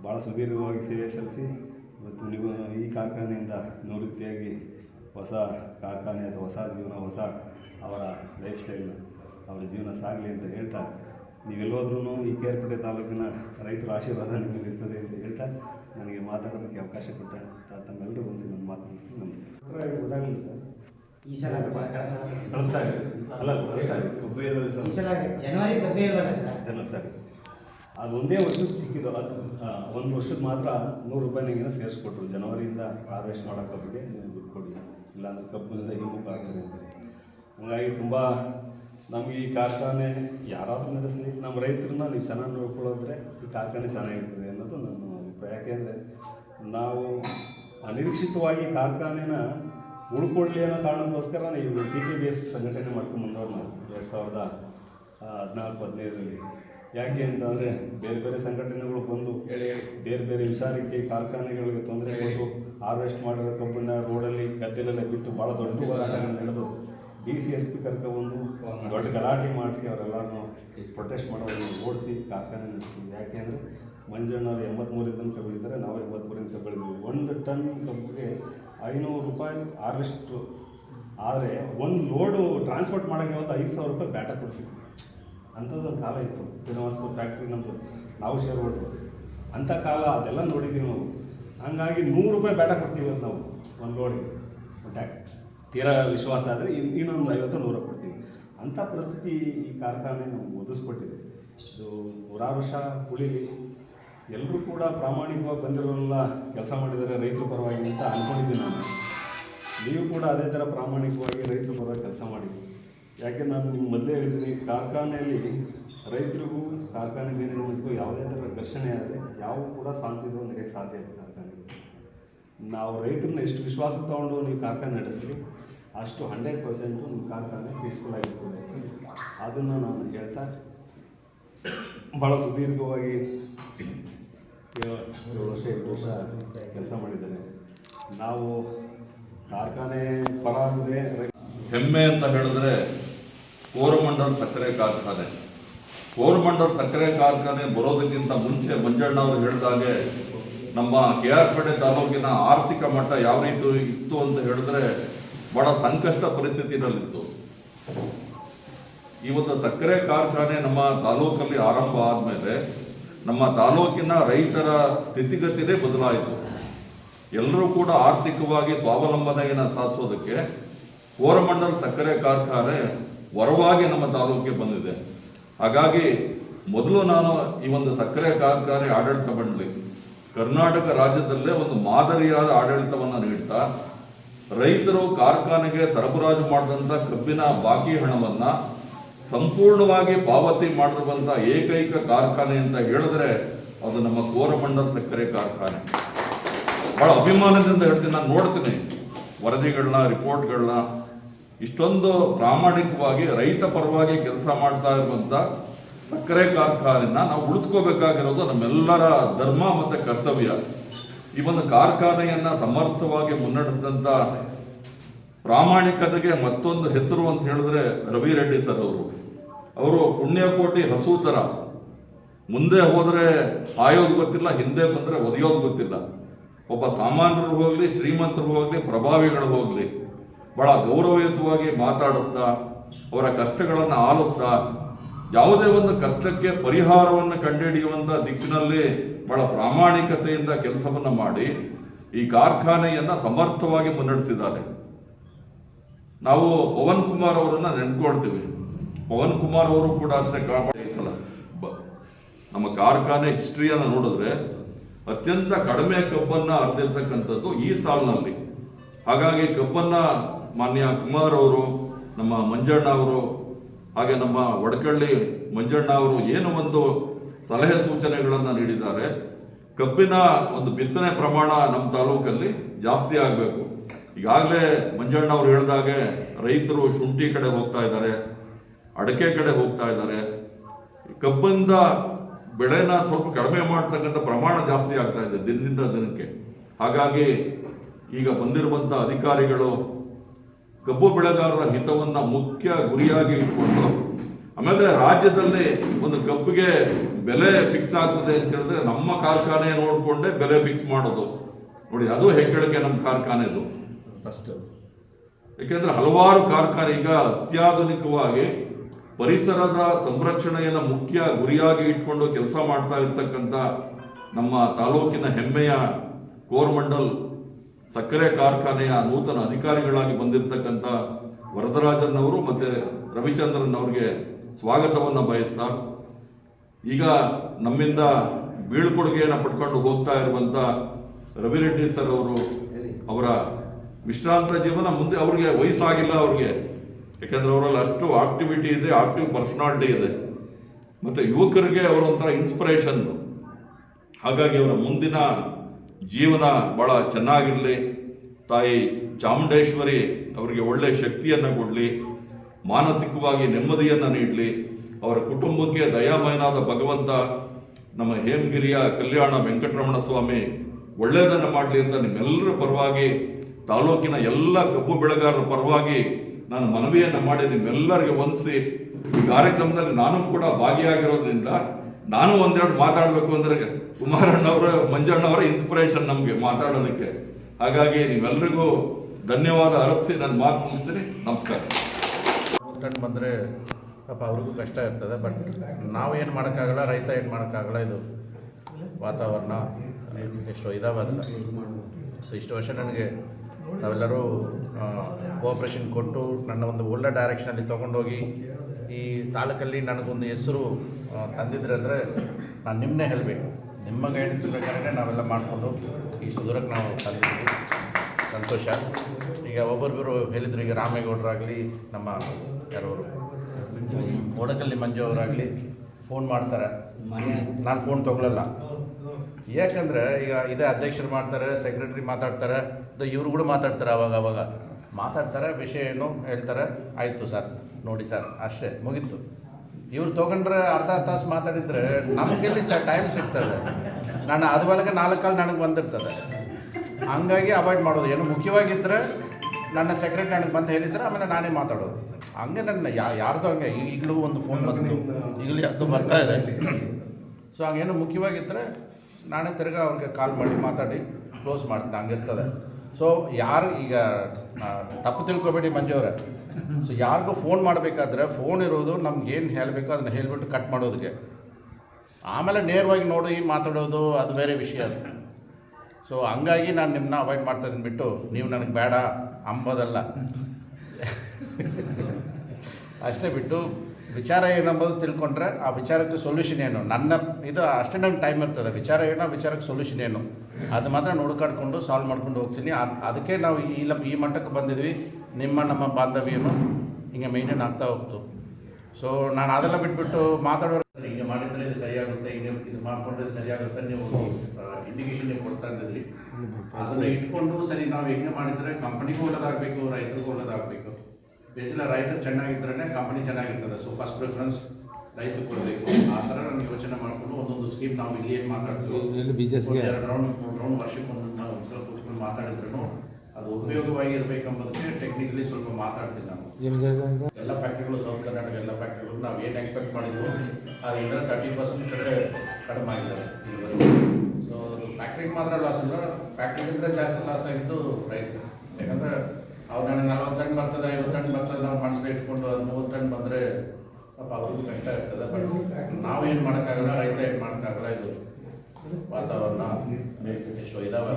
ಭಾಳ ಸುದೀರ್ಘವಾಗಿ ಸೇವೆ ಸಲ್ಲಿಸಿ ಇವತ್ತು ನೀವು ಈ ಕಾರ್ಖಾನೆಯಿಂದ ನಿವೃತ್ತಿಯಾಗಿ ಹೊಸ ಕಾರ್ಖಾನೆ ಅಥವಾ ಹೊಸ ಜೀವನ, ಹೊಸ ಅವರ ಲೈಫ್ ಸ್ಟೈಲ್ ಅವರ ಜೀವನ ಸಾಗಲಿ ಅಂತ ಹೇಳ್ತಾ ನೀವೆಲ್ಲೋದ್ರೂ ಈ ಕೇರ್ಪೇಟೆ ತಾಲೂಕಿನ ರೈತರ ಆಶೀರ್ವಾದ ನಿಮಗೆ ಇರ್ತದೆ ಅಂತ ಹೇಳ್ತಾ ನನಗೆ ಮಾತಾಡೋದಕ್ಕೆ ಅವಕಾಶ ಕೊಟ್ಟ ತಮ್ಮೆಲ್ಲರೂ ಒಂದು ನನ್ನ ಮಾತು ಮುಗಿಸ್ತೀನಿ. ನಮಸ್ಕಾರ. ಈ ಸಲ ಜನವರಿ ಕಬ್ಬೆ ಸರ್? ಅದು ಒಂದೇ ವರ್ಷಕ್ಕೆ ಸಿಕ್ಕಿದ್ದು ಅದು ಒಂದು ವರ್ಷಕ್ಕೆ ಮಾತ್ರ ನೂರು ರೂಪಾಯಿನಾಗಿನ ಸೇರಿಸ್ಕೊಟ್ರು. ಜನವರಿಯಿಂದ ಆದೇಶ ಮಾಡೋ ಕಬ್ಬಿಗೆ ನೀವು ದುಡ್ಡು ಕೊಡಿ. ಇಲ್ಲಾಂದ್ರೆ ಕಬ್ಬಿನಿಂದ ಹಿಮ್ಮುಖ ಆಗ್ತದೆ ಅಂತ. ಹಂಗಾಗಿ ತುಂಬ ನಮಗೆ ಈ ಕಾರ್ಖಾನೆ ಯಾರಾದರೂ ನಡೆಸಲಿ ನಮ್ಮ ರೈತರನ್ನ ನೀವು ಚೆನ್ನಾಗಿ ನೋಡ್ಕೊಳ್ಳೋದ್ರೆ ಈ ಕಾರ್ಖಾನೆ ಚೆನ್ನಾಗಿರ್ತದೆ ಅನ್ನೋದು ನನ್ನ ಅಭಿಪ್ರಾಯ. ಯಾಕೆಂದರೆ ನಾವು ಅನಿರೀಕ್ಷಿತವಾಗಿ ಕಾರ್ಖಾನೆನ ಉಳ್ಕೊಳ್ಳಿ ಅನ್ನೋ ಕಾರಣಕ್ಕೋಸ್ಕರ ನೀವು ಟಿ ಕೆ ಬಿ ಎಸ್ ಸಂಘಟನೆ ಮಾಡ್ಕೊಂಡು ಬಂದವ್ರು ನಾವು ಎರಡು ಸಾವಿರದ ಹದಿನಾಲ್ಕು ಹದಿನೈದರಲ್ಲಿ. ಯಾಕೆ ಅಂತಂದರೆ ಬೇರೆ ಬೇರೆ ಸಂಘಟನೆಗಳು ಬಂದು ಹೇಳಿ ಹೇಳಿ. ಬೇರೆ ಬೇರೆ ವಿಚಾರಕ್ಕೆ ಕಾರ್ಖಾನೆಗಳಿಗೆ ತೊಂದರೆ ಕೊಟ್ಟು ಹಾರ್ವೆಸ್ಟ್ ಮಾಡಿರೋ ಕಬ್ಬನ್ನ ರೋಡಲ್ಲಿ ಗದ್ದೆಲೆಲ್ಲ ಬಿಟ್ಟು ಭಾಳ ದೊಡ್ಡ ಹೋರಾಟಗಳು ನಡೆದು ಡಿ ಸಿ ಎಸ್ ಪಿ ಕರ್ಕೊಬಂದು ದೊಡ್ಡ ಗಲಾಟೆ ಮಾಡಿಸಿ ಈ ಪ್ರೊಟೆಸ್ಟ್ ಮಾಡೋರು ಓಡಿಸಿ ಕಾರ್ಖಾನೆ ನಡೆಸಿ. ಯಾಕೆಂದರೆ ಮಂಜಣ್ಣವ್ರು ಎಂಬತ್ತ್ಮೂರಿಂದ ಕಬ್ಬು ಬೆಳೀತಾರೆ ನಾವು ಎಂಬತ್ತ್ಮೂರಿಂದ ಕಬ್ಬು ಒಂದು ಟನ್ ಕಬ್ಬಿಗೆ ಐನೂರು ರೂಪಾಯಿ ಆರ್ವೆಸ್ಟು ಆದರೆ ಒಂದು ಲೋಡು ಟ್ರಾನ್ಸ್ಪೋರ್ಟ್ ಮಾಡೋಕ್ಕೆ ಒಂದು ಐದು ಸಾವಿರ ರೂಪಾಯಿ ಬ್ಯಾಟ ಕೊಡ್ತೀವಿ. ಅಂಥದ್ದೊಂದು ಕಾಲ ಇತ್ತು. ಶ್ರೀನಿವಾಸಪುರ ಫ್ಯಾಕ್ಟ್ರಿ ನಮ್ಮದು ನಾವು ಶೇರ್ ಹೊಡೆದು ಅಂಥ ಕಾಲ ಅದೆಲ್ಲ ನೋಡಿದ್ದೀವಿ ನಾವು. ಹಂಗಾಗಿ ನೂರು ರೂಪಾಯಿ ಬ್ಯಾಟ ಕೊಡ್ತೀವಿ ಅಂತ ನಾವು ಒಂದು ಲೋಡಿಗೆ ಟ್ಯಾಕ್ ತೀರಾ ವಿಶ್ವಾಸ ಆದರೆ ಇನ್ನು ಇನ್ನೊಂದು ಐವತ್ತು, ನೂರ ಕೊಡ್ತೀವಿ. ಅಂಥ ಪರಿಸ್ಥಿತಿ ಈ ಕಾರ್ಖಾನೆ ನಾವು ಒದಗಿಸ್ಕೊಟ್ಟಿದೆ. ಇದು ನೂರಾರು ವರ್ಷ ಉಳಿಲಿ ಎಲ್ಲರೂ ಕೂಡ ಪ್ರಾಮಾಣಿಕವಾಗಿ ಬಂದಿರೋಲ್ಲ ಕೆಲಸ ಮಾಡಿದರೆ ರೈತರ ಪರವಾಗಿ ಅಂತ ಅಂದ್ಕೊಂಡಿದ್ದೀನಿ ನಾನು. ನೀವು ಕೂಡ ಅದೇ ಥರ ಪ್ರಾಮಾಣಿಕವಾಗಿ ರೈತರ ಪರವಾಗಿ ಕೆಲಸ ಮಾಡಿ. ಯಾಕೆ ನಾನು ನಿಮ್ಗೆ ಮೊದಲೇ ಹೇಳಿದ್ದೀನಿ, ಕಾರ್ಖಾನೆಯಲ್ಲಿ ರೈತರಿಗೂ ಕಾರ್ಖಾನೆ ಮೇಲಿನವರಿಗೂ ಯಾವುದೇ ಥರ ಘರ್ಷಣೆ ಆದರೆ ಯಾವ ಕೂಡ ಶಾಂತಿಯಿಂದ ನಿಮಗೆ ಸಾಧ್ಯ ಇಲ್ಲ. ಕಾರ್ಖಾನೆಗೆ ನಾವು ರೈತರನ್ನ ಎಷ್ಟು ವಿಶ್ವಾಸ ತಗೊಂಡು ನೀವು ಕಾರ್ಖಾನೆ ನಡೆಸ್ರಿ, ಅಷ್ಟು ಹಂಡ್ರೆಡ್ ಪರ್ಸೆಂಟು ನಿಮ್ಮ ಕಾರ್ಖಾನೆ ಪೀಸ್ಫುಲ್ ಆಗಿರ್ತದೆ. ಅದನ್ನು ನಾನು ಹೇಳ್ತಾ ಭಾಳ ಸುದೀರ್ಘವಾಗಿ ಏಳು ವರ್ಷ ಎಂಟು ವರ್ಷ ಕೆಲಸ ಮಾಡಿದ್ದೇನೆ. ನಾವು ಕಾರ್ಖಾನೆ ಪರ ಅಂದರೆ ಹೆಮ್ಮೆ ಅಂತ ಹೇಳಿದ್ರೆ ಕೋರಮಂಡಲ್ ಸಕ್ಕರೆ ಕಾರ್ಖಾನೆ. ಕೋರಮಂಡಲ್ ಸಕ್ಕರೆ ಕಾರ್ಖಾನೆ ಬರೋದಕ್ಕಿಂತ ಮುಂಚೆ ಮಂಜಣ್ಣ ಅವರು ಹೇಳಿದಾಗೆ ನಮ್ಮ ಕೆ ಆರ್ ಪೇಟೆ ತಾಲೂಕಿನ ಆರ್ಥಿಕ ಮಟ್ಟ ಯಾವ ರೀತಿ ಇತ್ತು ಅಂತ ಹೇಳಿದ್ರೆ ಬಹಳ ಸಂಕಷ್ಟ ಪರಿಸ್ಥಿತಿನಲ್ಲಿತ್ತು ಈ ಒಂದು ಸಕ್ಕರೆ ಕಾರ್ಖಾನೆ ನಮ್ಮ ತಾಲೂಕಲ್ಲಿ ಆರಂಭ ಆದಮೇಲೆ ನಮ್ಮ ತಾಲೂಕಿನ ರೈತರ ಸ್ಥಿತಿಗತಿನೇ ಬದಲಾಯಿತು. ಎಲ್ಲರೂ ಕೂಡ ಆರ್ಥಿಕವಾಗಿ ಸ್ವಾವಲಂಬನೆಯನ್ನು ಸಾಧಿಸೋದಕ್ಕೆ ಕೋರಮಂಡಲ್ ಸಕ್ಕರೆ ಕಾರ್ಖಾನೆ ವರವಾಗಿ ನಮ್ಮ ತಾಲೂಕಿಗೆ ಬಂದಿದೆ. ಹಾಗಾಗಿ ಮೊದಲು ನಾನು ಈ ಒಂದು ಸಕ್ಕರೆ ಕಾರ್ಖಾನೆ ಆಡಳಿತ ಮಂಡಳಿ ಕರ್ನಾಟಕ ರಾಜ್ಯದಲ್ಲೇ ಒಂದು ಮಾದರಿಯಾದ ಆಡಳಿತವನ್ನು ನೀಡ್ತಾ, ರೈತರು ಕಾರ್ಖಾನೆಗೆ ಸರಬರಾಜು ಮಾಡಿದಂಥ ಕಬ್ಬಿನ ಬಾಕಿ ಹಣವನ್ನು ಸಂಪೂರ್ಣವಾಗಿ ಪಾವತಿ ಮಾಡಿರುವಂಥ ಏಕೈಕ ಕಾರ್ಖಾನೆ ಅಂತ ಹೇಳಿದ್ರೆ ಅದು ನಮ್ಮ ಕೋರಮಂಡಲ ಸಕ್ಕರೆ ಕಾರ್ಖಾನೆ. ಬಹಳ ಅಭಿಮಾನದಿಂದ ಹೇಳ್ತೀನಿ, ನಾನು ನೋಡ್ತೀನಿ ವರದಿಗಳನ್ನ, ರಿಪೋರ್ಟ್ಗಳನ್ನ. ಇಷ್ಟೊಂದು ಪ್ರಾಮಾಣಿಕವಾಗಿ ರೈತ ಪರವಾಗಿ ಕೆಲಸ ಮಾಡ್ತಾ ಇರುವಂತ ಸಕ್ಕರೆ ಕಾರ್ಖಾನೆನ ನಾವು ಉಳಿಸ್ಕೋಬೇಕಾಗಿರೋದು ನಮ್ಮೆಲ್ಲರ ಧರ್ಮ ಮತ್ತು ಕರ್ತವ್ಯ. ಈ ಒಂದು ಕಾರ್ಖಾನೆಯನ್ನ ಸಮರ್ಥವಾಗಿ ಮುನ್ನಡೆಸಿದಂತ ಪ್ರಾಮಾಣಿಕತೆಗೆ ಮತ್ತೊಂದು ಹೆಸರು ಅಂತ ಹೇಳಿದ್ರೆ ರವಿ ರೆಡ್ಡಿ ಸರ್ ಅವರು. ಅವರು ಪುಣ್ಯಕೋಟಿ ಹಸು ತರ ಮುಂದೆ ಹೋದರೆ ಹಾಯೋದು ಗೊತ್ತಿಲ್ಲ, ಹಿಂದೆ ಬಂದ್ರೆ ಒದೆಯೋದು ಗೊತ್ತಿಲ್ಲ. ಒಬ್ಬ ಸಾಮಾನ್ಯರು ಹೋಗ್ಲಿ, ಶ್ರೀಮಂತರು ಹೋಗ್ಲಿ, ಪ್ರಭಾವಿಗಳು ಹೋಗ್ಲಿ. ಬಹಳ ಗೌರವಯುತವಾಗಿ ಮಾತಾಡಿಸ್ತಾ, ಅವರ ಕಷ್ಟಗಳನ್ನು ಆಲಿಸ್ತಾ ಯಾವುದೇ ಒಂದು ಕಷ್ಟಕ್ಕೆ ಪರಿಹಾರವನ್ನು ಕಂಡುಹಿಡಿಯುವಂತ ದಿಕ್ಕಿನಲ್ಲಿ ಬಹಳ ಪ್ರಾಮಾಣಿಕತೆಯಿಂದ ಕೆಲಸವನ್ನು ಮಾಡಿ ಈ ಕಾರ್ಖಾನೆಯನ್ನ ಸಮರ್ಥವಾಗಿ ಮುನ್ನಡೆಸಿದ್ದಾರೆ. ನಾವು ಪವನ್ ಕುಮಾರ್ ಅವರನ್ನ ನೆನ್ಕೊಳ್ತೀವಿ. ಪವನ್ ಕುಮಾರ್ ಅವರು ಕೂಡ ಅಷ್ಟೇ ಸಲ. ನಮ್ಮ ಕಾರ್ಖಾನೆ ಹಿಸ್ಟ್ರಿಯನ್ನು ನೋಡಿದ್ರೆ ಅತ್ಯಂತ ಕಡಿಮೆ ಕಬ್ಬನ್ನ ಅರ್ದಿರ್ತಕ್ಕಂಥದ್ದು ಈ ಸಾಲಿನಲ್ಲಿ. ಹಾಗಾಗಿ ಕಬ್ಬನ್ನ ಮಾನ್ಯ ಕುಮಾರ್ ಅವರು, ನಮ್ಮ ಮಂಜಣ್ಣ ಅವರು ಹಾಗೆ ನಮ್ಮ ವಡಕಳ್ಳಿ ಮಂಜಣ್ಣ ಅವರು ಏನು ಒಂದು ಸಲಹೆ ಸೂಚನೆಗಳನ್ನು ನೀಡಿದ್ದಾರೆ. ಕಬ್ಬಿನ ಒಂದು ಬಿತ್ತನೆ ಪ್ರಮಾಣ ನಮ್ಮ ತಾಲೂಕಲ್ಲಿ ಜಾಸ್ತಿ ಆಗಬೇಕು. ಈಗಾಗಲೇ ಮಂಜಣ್ಣ ಅವರು ಹೇಳಿದಾಗೆ ರೈತರು ಶುಂಠಿ ಕಡೆ ಹೋಗ್ತಾ ಇದ್ದಾರೆ, ಅಡಕೆ ಕಡೆ ಹೋಗ್ತಾ ಇದ್ದಾರೆ. ಕಬ್ಬಿಂದ ಬೆಳೆನ ಸ್ವಲ್ಪ ಕಡಿಮೆ ಮಾಡ್ತಕ್ಕಂಥ ಪ್ರಮಾಣ ಜಾಸ್ತಿ ಆಗ್ತಾ ಇದೆ ದಿನದಿಂದ ದಿನಕ್ಕೆ. ಹಾಗಾಗಿ ಈಗ ಬಂದಿರುವಂಥ ಅಧಿಕಾರಿಗಳು ಕಬ್ಬು ಬೆಳೆಗಾರರ ಹಿತವನ್ನು ಮುಖ್ಯ ಗುರಿಯಾಗಿ ಇಟ್ಕೊಂಡು ಆಮೇಲೆ ರಾಜ್ಯದಲ್ಲಿ ಒಂದು ಕಬ್ಬಿಗೆ ಬೆಲೆ ಫಿಕ್ಸ್ ಆಗ್ತದೆ ಅಂತ ಹೇಳಿದ್ರೆ ನಮ್ಮ ಕಾರ್ಖಾನೆ ನೋಡಿಕೊಂಡೆ ಬೆಲೆ ಫಿಕ್ಸ್ ಮಾಡೋದು. ನೋಡಿ ಅದು ಹೆಗ್ಗಳಿಕೆ ನಮ್ಮ ಕಾರ್ಖಾನೆದು ಫಸ್ಟ್ ಏಕೆಂದ್ರೆ ಹಲವಾರು ಕಾರ್ಖಾನೆ ಈಗ ಅತ್ಯಾಧುನಿಕವಾಗಿ ಪರಿಸರದ ಸಂರಕ್ಷಣೆಯನ್ನು ಮುಖ್ಯ ಗುರಿಯಾಗಿ ಇಟ್ಕೊಂಡು ಕೆಲಸ ಮಾಡ್ತಾ ಇರ್ತಕ್ಕಂಥ ನಮ್ಮ ತಾಲೂಕಿನ ಹೆಮ್ಮೆಯ ಕೋರ್ಮಂಡಲ್ ಸಕ್ಕರೆ ಕಾರ್ಖಾನೆಯ ನೂತನ ಅಧಿಕಾರಿಗಳಾಗಿ ಬಂದಿರತಕ್ಕಂಥ ವರದರಾಜನ್ ಅವರು ಮತ್ತೆ ರವಿಚಂದ್ರನ್ ಅವ್ರಿಗೆ ಸ್ವಾಗತವನ್ನು ಬಯಸ್ತಾ, ಈಗ ನಮ್ಮಿಂದ ಬೀಳ್ಕೊಡುಗೆಯನ್ನು ಪಡ್ಕೊಂಡು ಹೋಗ್ತಾ ಇರುವಂತ ರವಿರೆಡ್ಡಿ ಸರ್ ಅವರು ಅವರ ವಿಶ್ರಾಂತ ಜೀವನ ಮುಂದೆ ಅವ್ರಿಗೆ ವಯಸ್ಸಾಗಿಲ್ಲ ಅವ್ರಿಗೆ. ಯಾಕಂದ್ರೆ ಅವರಲ್ಲಿ ಅಷ್ಟು ಆಕ್ಟಿವಿಟಿ ಇದೆ ಆಕ್ಟಿವ್ ಪರ್ಸನಾಲಿಟಿ ಇದೆ. ಮತ್ತೆ ಯುವಕರಿಗೆ ಅವರೊಂಥರ ಇನ್ಸ್ಪಿರೇಷನ್ ಹಾಗಾಗಿ ಅವರ ಮುಂದಿನ ಜೀವನ ಬಹಳ ಚೆನ್ನಾಗಿರಲಿ. ತಾಯಿ ಚಾಮುಂಡೇಶ್ವರಿ ಅವರಿಗೆ ಒಳ್ಳೆ ಶಕ್ತಿಯನ್ನು ಕೊಡಲಿ, ಮಾನಸಿಕವಾಗಿ ನೆಮ್ಮದಿಯನ್ನು ನೀಡಲಿ. ಅವರ ಕುಟುಂಬಕ್ಕೆ ದಯಾಮಯನಾದ ಭಗವಂತ, ನಮ್ಮ ಹೇಮಗಿರಿಯ ಕಲ್ಯಾಣ ವೆಂಕಟರಮಣ ಸ್ವಾಮಿ ಒಳ್ಳೆಯದನ್ನು ಮಾಡಲಿ ಅಂತ ನಿಮ್ಮೆಲ್ಲರ ಪರವಾಗಿ, ತಾಲೂಕಿನ ಎಲ್ಲ ಕಬ್ಬು ಬೆಳೆಗಾರರ ಪರವಾಗಿ ನಾನು ಮನವಿಯನ್ನು ಮಾಡಿ ನಿಮ್ಮೆಲ್ಲರಿಗೆ ವಂದಿಸಿ ಈ ಕಾರ್ಯಕ್ರಮದಲ್ಲಿ ನಾನು ಕೂಡ ಭಾಗಿಯಾಗಿರೋದ್ರಿಂದ ನಾನು ಒಂದೆರಡು ಮಾತಾಡಬೇಕು ಅಂದ್ರೆ ಕುಮಾರಣ್ಣವರ ಮಂಜಣ್ಣವರ ಇನ್ಸ್ಪಿರೇಷನ್ ನಮಗೆ ಮಾತಾಡೋದಕ್ಕೆ. ಹಾಗಾಗಿ ನೀವೆಲ್ರಿಗೂ ಧನ್ಯವಾದ ಅರ್ಪಿಸಿ ನನ್ನ ಮಾತು ಮುಗಿಸ್ತೀನಿ. ನಮಸ್ಕಾರ. ಟನ್ ಬಂದರೆ ಪಾಪ ಅವ್ರಿಗೂ ಕಷ್ಟ ಇರ್ತದೆ ಬಟ್ ನಾವು ಏನು ಮಾಡೋಕ್ಕಾಗಲ್ಲ, ರೈತ ಏನು ಮಾಡೋಕ್ಕಾಗಲ್ಲ ಇದು ವಾತಾವರಣ. ಎಷ್ಟು ಇದಾವಲ್ಲ. ಸೊ ಇಷ್ಟು ವರ್ಷ ನನಗೆ ನಾವೆಲ್ಲರೂ ಕೋಆಪ್ರೇಷನ್ ಕೊಟ್ಟು ನನ್ನ ಒಂದು ಒಳ್ಳೆ ಡೈರೆಕ್ಷನಲ್ಲಿ ತೊಗೊಂಡೋಗಿ ಈ ತಾಲೂಕಲ್ಲಿ ನನಗೊಂದು ಹೆಸರು ತಂದಿದ್ರೆ ಅಂದರೆ ನಾನು ನಿಮ್ಮನ್ನೇ ಹೇಳಬೇಕು. ನಿಮ್ಮ ಗೈಡೆನ್ಸ್ ಬೇಕಾದ್ರೆ ನಾವೆಲ್ಲ ಮಾಡಿಕೊಂಡು ಇಷ್ಟು ದೂರಕ್ಕೆ ನಾವು ತಂದಿದ್ದೀವಿ. ಸಂತೋಷ. ಈಗ ಒಬ್ಬೊಬ್ಬರು ಹೇಳಿದರು ಈಗ ರಾಮೇಗೌಡರಾಗಲಿ ನಮ್ಮ ಯಾರವರು? ಓಡಕಲ್ಲಿ ಮಂಜು ಅವರಾಗಲಿ ಫೋನ್ ಮಾಡ್ತಾರೆ. ನಾನು ಫೋನ್ ತೊಗೊಳಲ್ಲ. ಯಾಕಂದರೆ ಈಗ ಇದೇ ಅಧ್ಯಕ್ಷರು ಮಾಡ್ತಾರೆ ಸೆಕ್ರೆಟ್ರಿ ಮಾತಾಡ್ತಾರೆ ಇವರು ಕೂಡ ಮಾತಾಡ್ತಾರೆ ಅವಾಗ ಅವಾಗ. ಮಾತಾಡ್ತಾರೆ ವಿಷಯ ಏನು ಹೇಳ್ತಾರೆ ಆಯಿತು ಸರ್. ನೋಡಿ ಸರ್ ಅಷ್ಟೇ ಮುಗೀತು. ಇವ್ರು ತಗೊಂಡ್ರೆ ಅರ್ಧ ತಾಸು ಮಾತಾಡಿದ್ರೆ ನಮಗೆಲ್ಲಿ ಸರ್ ಟೈಮ್ ಸಿಗ್ತದೆ? ನಾನು ಅದು ಒಳಗೆ ನಾಲ್ಕು ಕಾಲು ನನಗೆ ಬಂದಿರ್ತದೆ. ಹಂಗಾಗಿ ಅವಾಯ್ಡ್ ಮಾಡೋದು. ಏನು ಮುಖ್ಯವಾಗಿದ್ದರೆ ನನ್ನ ಸೆಕ್ರೆಟರಿ ನನಗೆ ಬಂದು ಹೇಳಿದ್ರೆ ಆಮೇಲೆ ನಾನೇ ಮಾತಾಡೋದು. ಹಂಗೆ ನನ್ನ ಯಾ ಯಾರ್ದು ಹಂಗೆ ಈಗ ಈಗಲೂ ಒಂದು ಫೋನ್ ಬಂತು ಈಗಲೂ ಅದು ಬರ್ತಾ ಇದೆ. ಸೊ ಹಂಗೇನು ಮುಖ್ಯವಾಗಿದ್ದರೆ ನಾನೇ ತಿರ್ಗಾ ಅವ್ರಿಗೆ ಕಾಲ್ ಮಾಡಿ ಮಾತಾಡಿ ಕ್ಲೋಸ್ ಮಾಡ್ತೀನಿ. ಹಂಗಿರ್ತದೆ. ಸೊ ಯಾರು ಈಗ ತಪ್ಪು ತಿಳ್ಕೊಬೇಡಿ ಮಂಜು ಸೊ ಯಾರಿಗೂ ಫೋನ್ ಮಾಡಬೇಕಾದ್ರೆ ಫೋನ್ ಇರೋದು ನಮ್ಗೆ ಏನು ಹೇಳಬೇಕು ಅದನ್ನ ಹೇಳ್ಬಿಟ್ಟು ಕಟ್ ಮಾಡೋದಕ್ಕೆ ಆಮೇಲೆ ನೇರವಾಗಿ ನೋಡಿ ಮಾತಾಡೋದು ಅದು ಬೇರೆ ವಿಷಯ ಅದು. ಸೊ ಹಂಗಾಗಿ ನಾನು ನಿಮ್ಮನ್ನ ಅವಾಯ್ಡ್ ಮಾಡ್ತಾ ಇದ್ದೀನಿ ಬಿಟ್ಟು, ನೀವು ನನಗೆ ಬೇಡ ಅಂಬೋದಲ್ಲ. ಅಷ್ಟೇ ಬಿಟ್ಟು ವಿಚಾರ ಏನಂಬೋದು ತಿಳ್ಕೊಂಡ್ರೆ ಆ ವಿಚಾರಕ್ಕೆ ಸೊಲ್ಯೂಷನ್ ಏನು? ನನ್ನ ಇದು ಅಷ್ಟೇ ನಂಗೆ ಟೈಮ್ ಇರ್ತದೆ. ವಿಚಾರ ಏನೋ ವಿಚಾರಕ್ಕೆ ಸೊಲ್ಯೂಷನ್ ಏನು? ಅದು ಮಾತ್ರ ನೋಡ್ಕಾಡ್ಕೊಂಡು ಸಾಲ್ವ್ ಮಾಡ್ಕೊಂಡು ಹೋಗ್ತೀನಿ. ಅದ್- ಅದಕ್ಕೆ ನಾವು ಈ ಈ ಮಟ್ಟಕ್ಕೆ ಬಂದಿದ್ವಿ. ನಿಮ್ಮ ನಮ್ಮ ಬಾಂಧವ್ಯನು ಹಿಂಗೆ ಮೇಂಟೈನ್ ಆಗ್ತಾ ಹೋಗ್ತು. ಸೊ ನಾನು ಅದೆಲ್ಲ ಬಿಟ್ಬಿಟ್ಟು ಮಾತಾಡೋರು ಹಿಂಗೆ ಮಾಡಿದ್ರೆ ಇದು ಸರಿಯಾಗುತ್ತೆ ಹಿಂಗೆ ಇದು ಮಾಡ್ಕೊಂಡ್ರೆ ಸರಿಯಾಗುತ್ತೆ ನೀವು ಇಂಡಿಕೇಶನ್ ನೀವು ಕೊಡ್ತಾ ಇದ್ದೀರಿ ಅದನ್ನ ಇಟ್ಕೊಂಡು ಸರಿ ನಾವು ಹೆಂಗೆ ಮಾಡಿದ್ರೆ ಕಂಪನಿಗೂ ಒಳ್ಳೇದಾಗಬೇಕು ರೈತರಿಗೂ ಒಳ್ಳೇದಾಗಬೇಕು. ಬೇಸಿಲ್ಲ ರೈತರು ಚೆನ್ನಾಗಿದ್ದರೆ ಕಂಪನಿ ಚೆನ್ನಾಗಿರ್ತದೆ. ಸೊ ಫಸ್ಟ್ ಪ್ರಿಫರೆನ್ಸ್ ರೈತ ಕೊಡಬೇಕು. ಆ ಥರ ನಾನು ಯೋಚನೆ ಮಾಡಿಕೊಂಡು ಒಂದೊಂದು ಸ್ಕೀಮ್ ನಾವು ಇಲ್ಲಿ ಏನು ಮಾತಾಡ್ತೀವಿ ಎರಡು ರೌಂಡ್ ಮೂರು ರೌಂಡ್ ವರ್ಷಕ್ಕೆ ಒಂದೊಂದು ನಾವು ಸ್ವಲ್ಪ ಕೂತ್ಕೊಂಡು ಮಾತಾಡಿದ್ರು ಅದು ಉಪಯೋಗವಾಗಿ ಇರಬೇಕಂಬುದಕ್ಕೆ ಟೆಕ್ನಿಕಲಿ ಸ್ವಲ್ಪ ಮಾತಾಡ್ತೀನಿ ನಾನು. ಎಲ್ಲ ಫ್ಯಾಕ್ಟ್ರಿಗಳು ಸೌತ್ ಕರ್ನಾಟಕ ಎಲ್ಲ ಫ್ಯಾಕ್ಟ್ರಿಗಳು ನಾವು ಏನು ಎಕ್ಸ್ಪೆಕ್ಟ್ ಮಾಡಿದ್ವು ಅದರಿಂದ ತರ್ಟಿ ಪರ್ಸೆಂಟ್ ಕಡೆ ಕಡಿಮೆ ಆಗಿದ್ದಾರೆ ಸೊ ಅದು ಫ್ಯಾಕ್ಟ್ರಿಗೆ ಮಾತ್ರ ಲಾಸ್ ಇಲ್ಲ ಫ್ಯಾಕ್ಟ್ರಿಗಿಂತ ಜಾಸ್ತಿ ಲಾಸ್ ಆಗಿದ್ದು ರೈತರು ಯಾಕಂದ್ರೆ ಅವ್ರು ನನಗೆ ನಲ್ವತ್ತು ಟನ್ ಬರ್ತದೆ, ಐವತ್ತು ಟನ್ ಬರ್ತದೆ ನಾವು ಮನಸ್ಸಲ್ಲಿ ಇಟ್ಕೊಂಡು ಅದು ಮೂವತ್ತು ಟನ್ ಬಂದರೆ ಪಾಪ ಅವ್ರಿಗೂ ಕಷ್ಟ ಆಗ್ತದೆ. ಬಟ್ ನಾವೇನು ಮಾಡೋಕ್ಕಾಗಲ್ಲ, ರೈತ ಏನು ಮಾಡೋಕ್ಕಾಗಲ್ಲ ಇದು. ವಾತಾವರಣ ಎಷ್ಟು ಇದಾವೆ